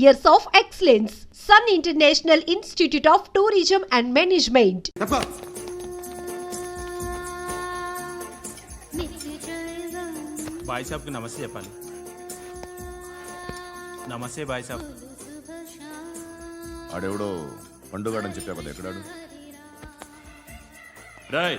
years of excellence. Sun International Institute of Tourism and Management. తప్ప బాయ్ సాబ్కి నమస్తే చెప్పాలి నమస్తే బాయ్ సాబ్ ఆడెవడో పండుగాడని కదా ఎక్కడాడు రాయ్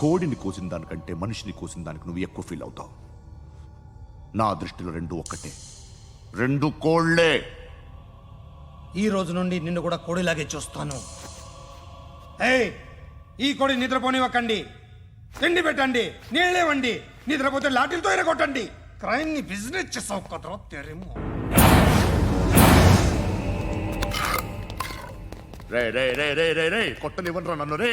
కోడిని కోసిన దానికంటే మనిషిని కోసిన దానికి నువ్వు ఎక్కువ ఫీల్ అవుతావు. నా దృష్టిలో రెండు ఒక్కటే. రెండు కోళ్ళే ఈ రోజు నుండి నిన్ను కూడా కోడిలాగే చూస్తాను. ఏయ్ ఈ కోడి నిద్రపోనివ్వకండి. తిండి పెట్టండి నీళ్ళేవండి నిద్రపోతే లాఠీలతో ఎరగొట్టండి. క్రైమ్ని బిజినెస్ చేసావు కదరా తెరేమో. రే రే రే రే రే రే కొట్టనివ్వనరా నన్ను రే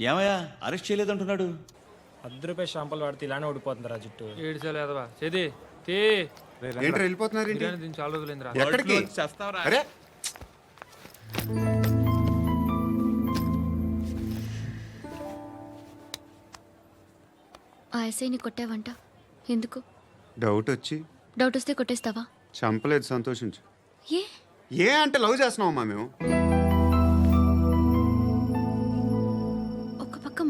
ఏమయ్యా? అరెస్ట్ చేయలేదంటున్నాడు. పది రూపాయలు షాంపులు వాడితే ఇలానే ఓడిపోతుందిరా జుట్టు. ఏడ్చలేదవా? చేది తీ. ఏంట్రా వెళ్ళిపోతున్నారు ఏంటి? దీని చాలా రోజులైందిరా. ఎక్కడికి? చేస్తావరా? అరే! ఆ ఎస్ఐని కొట్టావంట? ఎందుకు? డౌట్ వచ్చి. డౌట్ వస్తే కొట్టేస్తావా? చంపలేదు సంతోషించు. ఏ? ఏ అంటే లవ్ చేస్తున్నామమ్మా మేము?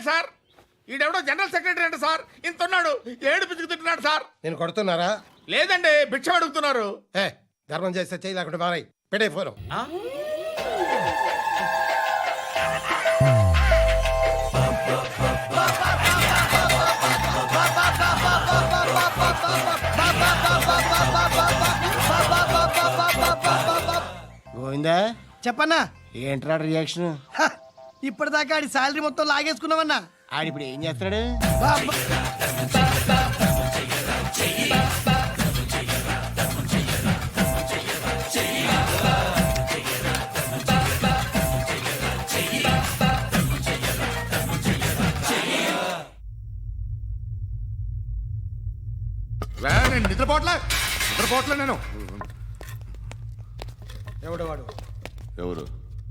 కట్టారు సార్? ఈడెవడో జనరల్ సెక్రటరీ అంట సార్. ఇంత ఉన్నాడు ఏడు పిచ్చుకు తింటున్నాడు సార్. నేను కొడుతున్నారా? లేదండి భిక్ష అడుగుతున్నారు. ఏ ధర్మం చేస్తే చేయి లేకుండా మారాయి. పెట్టే ఫోను. గోవిందా? చెప్పన్నా. ఏంట్రా రియాక్షన్? ఇప్పటిదాకా ఆడి శాలరీ మొత్తం లాగేసుకున్నావన్నా. ఆడిప్పుడు ఏం చేస్తున్నాడు? రే, నేను నిద్రపోవట్లే నిద్రపోవట్లే నేను. ఎవడు? వాడు ఎవరు?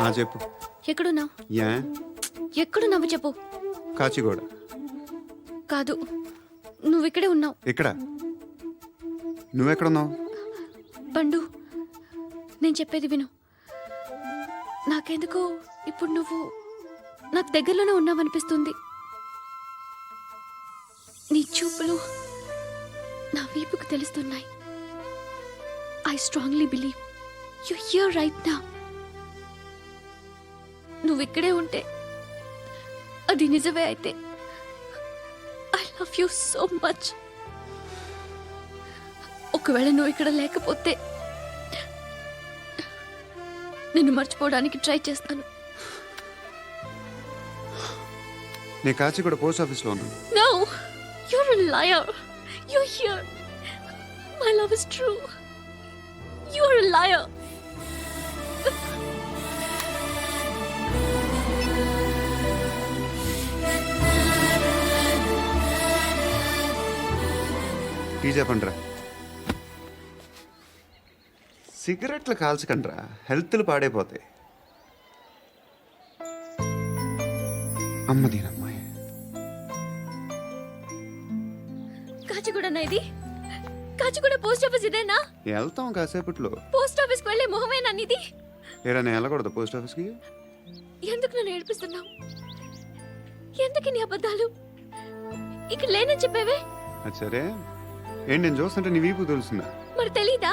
ఆ, చెప్పు. ఎక్కడున్నావు? యా. ఎక్కడున్నావు చెప్పు. కాచిగూడ. కాదు నువ్వు ఇక్కడే ఉన్నావు. ఇక్కడ. నువ్వెక్కడున్నావు? నేను చెప్పేది విను. నాకెందుకో ఇప్పుడు నువ్వు నాకు దగ్గరలోనే ఉన్నావనిపిస్తుంది. నీ చూపులు నా వీపుకు తెలుస్తున్నాయి. I strongly believe you here right నా నువ్వు ఇక్కడే ఉంటే అది నిజమే అయితే I love you so much ఒకవేళ నువ్వు ఇక్కడ లేకపోతే నిన్ను మర్చిపోవడానికి ట్రై చేస్తాను. నీ కాచి కూడా పోస్ట్ ఆఫీస్లో ఉన్నాను. Now you are a liar you here my love is true you are a liar teaser పండ్రా సిగరెట్లు కాల్చకండ్రా. హెల్త్లు పాడైపోతాయి. అమ్మ దీనమ్మాయి. కాచిగూడనా ఇది? కాచిగూడ పోస్ట్ ఆఫీస్ ఇదేనా? వెళ్తాం కాసేపట్లో. పోస్ట్ ఆఫీస్కి వెళ్ళే మొహమేనా ఇది ఏరా నేను వెళ్ళకూడదు పోస్ట్ ఆఫీస్కి? ఎందుకు నన్ను ఏడిపిస్తున్నావు? ఎందుకు నీ అబద్ధాలు? ఇక్కడ లేనని చెప్పేవే? అది సరే. ఏంటి నేను చూస్తుంటే నీ వీపు తెలుస్తుందా? మరి తెలీదా?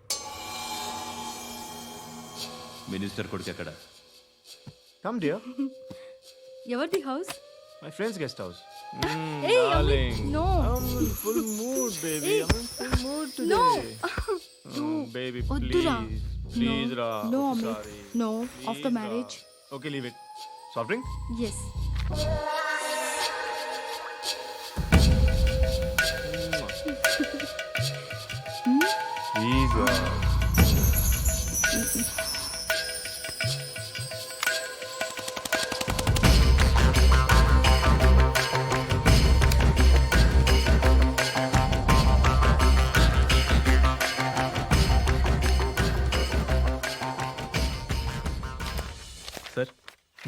మినిస్టర్ కొడుకు ఎక్కడ కమ్ డియర్ ఎవరిది house? My friends guest house no full mood baby full mood no baby వద్దురా. ప్లీజ్ రా No, sorry no after marriage okay leave it soft drink yes please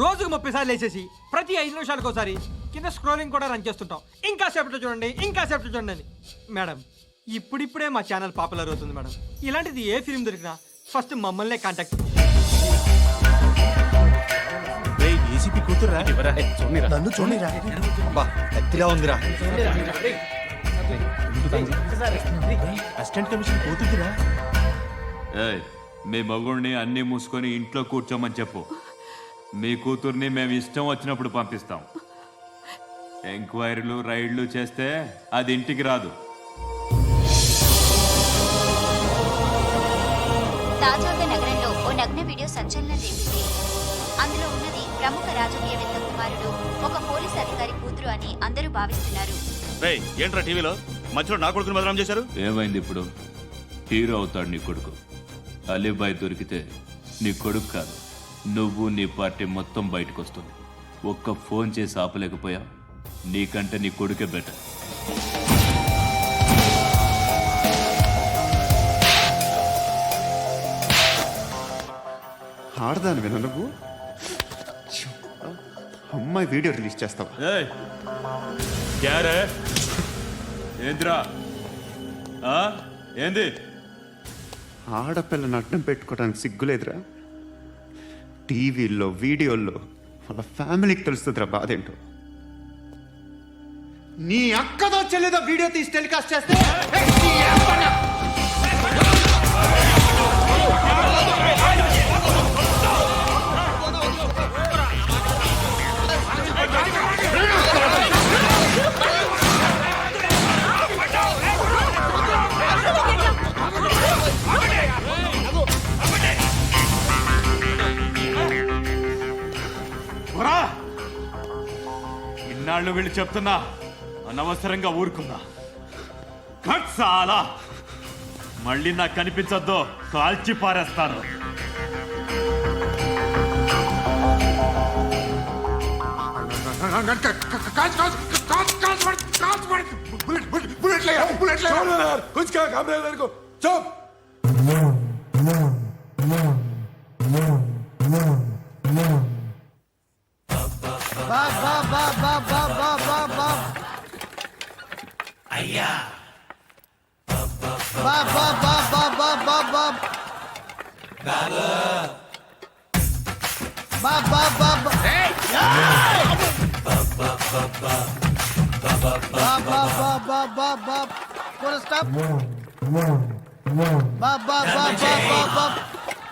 రోజుకు ముప్పై సార్లు వేసేసి ప్రతి ఐదు నిమిషాలకు ఒకసారి కింద స్క్రోలింగ్ కూడా రన్ చేస్తుంటాం. ఇంకా సేపట్లో చూడండి ఇంకా సేపట్లో చూడండి అని. మేడం ఇప్పుడిప్పుడే మా ఛానల్ పాపులర్ అవుతుంది మేడం ఇలాంటిది ఏ ఫిల్మ్ దొరికినా ఫస్ట్ మమ్మల్నే కాంటాక్ట్ ఏసీపీ కూతురా నన్ను ఉందిరా. అసిస్టెంట్ కమిషన్ మీ మగుడిని అన్నీ మూసుకొని ఇంట్లో కూర్చోమని చెప్పు. మీ కూతుర్ని మేము ఇష్టం వచ్చినప్పుడు పంపిస్తాం. ఎంక్వైరీలు రైడ్లు చేస్తే అది ఇంటికి రాదు. తాజాగా నగరంలో ఓ నగ్న వీడియో సంచలనం రేపింది. అందులో ఉన్నది ప్రముఖ రాజకీయవేత్త కుమారుడు ఒక పోలీస్ అధికారి కూతురు అని అందరూ భావిస్తున్నారు. ఏంట్రా టీవీలో? మధ్యలో నా కొడుకుని బదనాం చేశారు? ఏమైంది ఇప్పుడు? హీరో అవుతాడు నీ కొడుకు. అలీబాయ్ దొరికితే నీ కొడుకు కాదు. నువ్వు నీ పార్టీ మొత్తం బయటకు వస్తుంది ఒక్క ఫోన్ చేసి ఆపలేకపోయా? నీకంటే నీ కొడుకే బెటర్. ఆడదాని విన నువ్వు. అమ్మాయి వీడియో రిలీజ్ చేస్తావా? ఏంద్రా? ఆ? ఏంది? ఆడపిల్లని అడ్డం పెట్టుకోవడానికి సిగ్గులేదురా. టీవీల్లో వీడియోల్లో వాళ్ళ ఫ్యామిలీకి తెలుస్తుందిరా బాధ ఏంటో. నీ అక్కదో చెల్లిదో వీడియో తీసి టెలికాస్ట్ చేస్తే చెప్తున్నా అనవసరంగా ఊరుకున్నా కట్ చాలా మళ్ళీ నాకు కనిపించొద్దు కాల్చి పారేస్తాను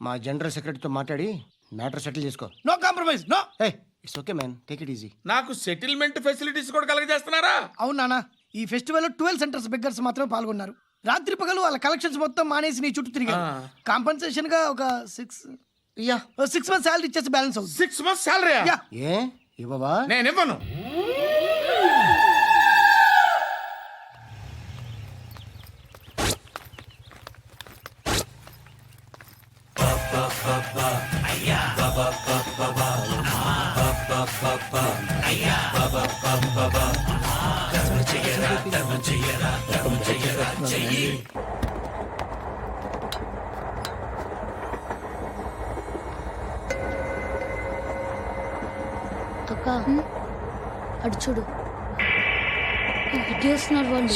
మా జనరల్ సెక్రటరీతో మాట్లాడి మ్యాటర్ సెటిల్ చేసుకో. No compromise no. Hey it's okay man. Take it easy. నాకు సెటిల్మెంట్ ఫెసిలిటీస్ కూడా కలగజేస్తున్నారా? అవును నాన్న. ఈ ఫెస్టివల్ ట్వెల్వ్ సెంటర్స్ బెగ్గర్స్ మాత్రమే పాల్గొన్నారు. రాత్రి పగలు వాళ్ళ కలెక్షన్స్ మొత్తం మానేసి నీ చుట్టూ తిరిగారు. కాంపన్సేషన్గా ఒక six ya. Six months salary ఇచ్చేసి బ్యాలెన్స్ అవుతుంది. Six months salary ya. ఏ? ఇవ్వవా? నేను ఇవ్వను అక్క అటు చూడు. ఇటు వస్తున్నారు వాళ్ళు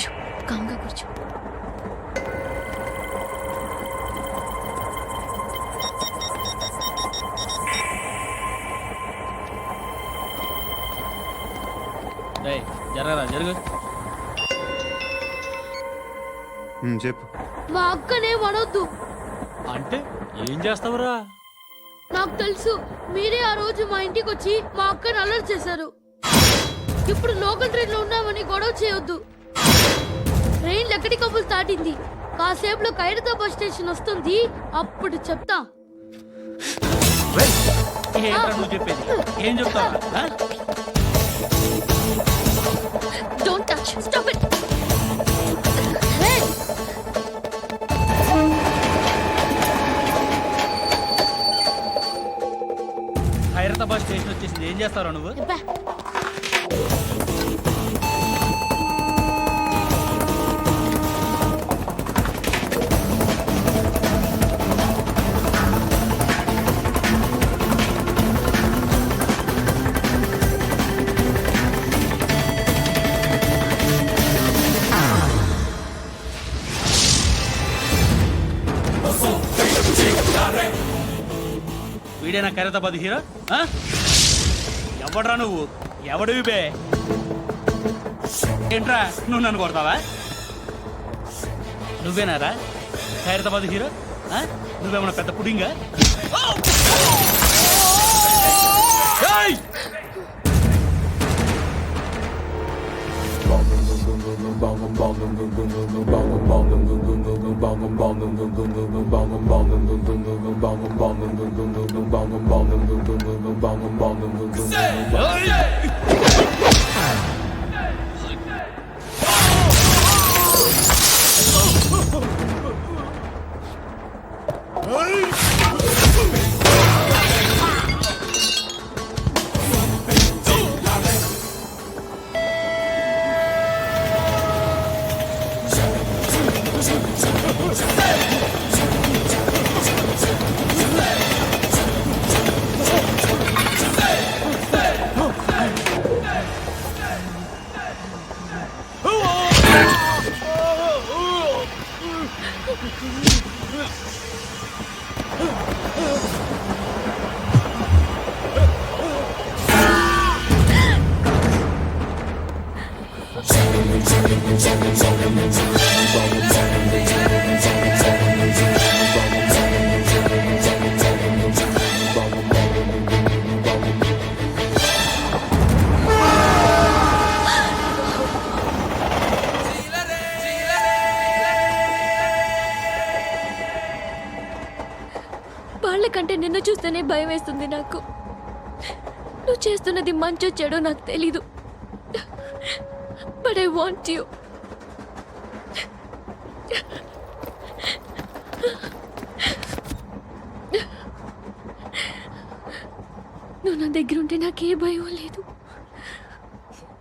చేస్తావురా? నాకు తెలుసు. మీరే ఆ రోజు మా ఇంటికి వచ్చి మా అక్కని అలర్ట్ చేశారు. ఇప్పుడు లోకల్ ట్రైన్లో ఉన్నామని గొడవ చేయొద్దు. ట్రైన్ ఎక్కడి కబుల్ దాటింది. కాసేపులో ఖైరతాబాద్ బస్ స్టేషన్ వస్తుంది. అప్పుడు చెప్తా. చెప్పేది? ఏం చెప్తావు don't touch stop it station వచ్చేసింది. ఏం చేస్తారా నువ్వు? ఖైరతాబాద్ హీరో ఆ? ఎవడ్రా నువ్వు? ఎవడివి బే? ఏంట్రా నువ్వు నన్ను కొడతావా? నువ్వేనారా? ఖైరతాబాద్ హీరో ఆ? నువ్వేమన్నా పెద్ద పుడింగా? Say, oh. వాళ్ళకంటే నిన్ను చూస్తేనే భయం వేస్తుంది నాకు. నువ్వు చేస్తున్నది మంచో చెడో నాకు తెలీదు. బట్ ఐ వాంట్ యూ నువ్వు నా దగ్గర ఉంటే నాకే భయం